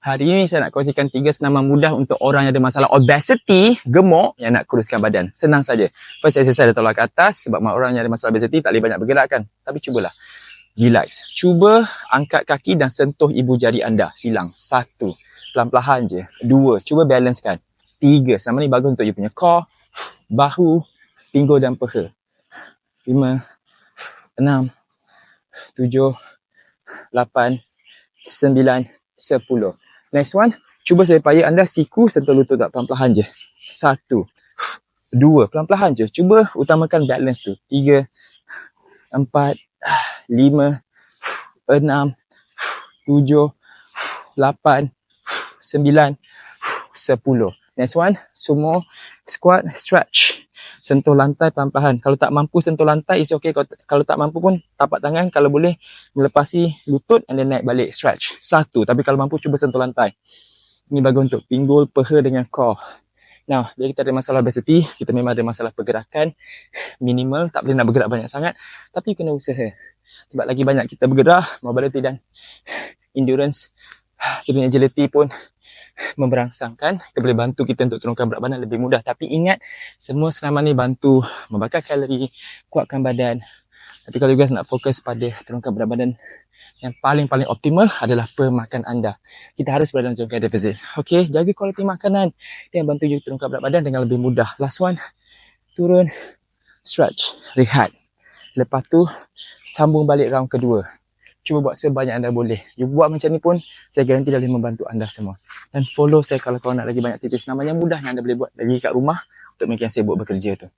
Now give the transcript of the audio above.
Hari ini saya nak kongsikan tiga senaman mudah untuk orang yang ada masalah obesity, gemuk yang nak kuruskan badan. Senang saja. First exercise letak ke atas sebab orang yang ada masalah obesity tak boleh banyak bergerak kan. Tapi cubalah. Relax. Cuba angkat kaki dan sentuh ibu jari anda. Silang. Satu. Pelan-pelan je. Dua. Cuba balancekan. Tiga. Selama ni bagus untuk you punya core, bahu, pinggul dan peha. Lima. Enam. Tujuh. Lapan. Sembilan. Sepuluh. Next one, cuba supaya anda siku sentuh lutut tak pelan-pelan je. Satu. Dua, pelan-pelan je. Cuba utamakan balance tu. Tiga. Empat. Lima. Enam. Tujuh. Lapan. Sembilan. Sepuluh. Next one, sumo, squat, stretch. Sentuh lantai pelan-pelan. Kalau tak mampu sentuh lantai, is okay. Kalau, kalau tak mampu pun, tapak tangan. Kalau boleh, melepasi lutut and then naik balik. Stretch. Satu. Tapi kalau mampu, cuba sentuh lantai. Ini bagus untuk pinggul, peha dengan core. Now, bila kita ada masalah obesity, kita memang ada masalah pergerakan minimal. Tak boleh nak bergerak banyak sangat. Tapi kena usaha. Sebab lagi banyak kita bergerak, mobility dan endurance, kita punya agility pun memberangsangkan kita boleh bantu kita untuk turunkan berat badan lebih mudah tapi ingat semua senaman ni bantu membakar kalori kuatkan badan tapi kalau you guys nak fokus pada turunkan berat badan yang paling-paling optimal adalah pemakan anda. Kita harus berada dalam zon cardio deficit. Okay, jaga kualiti makanan yang bantu you turunkan berat badan dengan lebih mudah. Last one, turun, stretch, rehat. Lepas tu, sambung balik round kedua cuba buat sebanyak anda boleh. You buat macam ni pun, saya garanti dah boleh membantu anda semua. Dan follow saya kalau kau nak lagi banyak tips nama yang mudah yang anda boleh buat lagi kat rumah untuk mereka yang sibuk bekerja tu.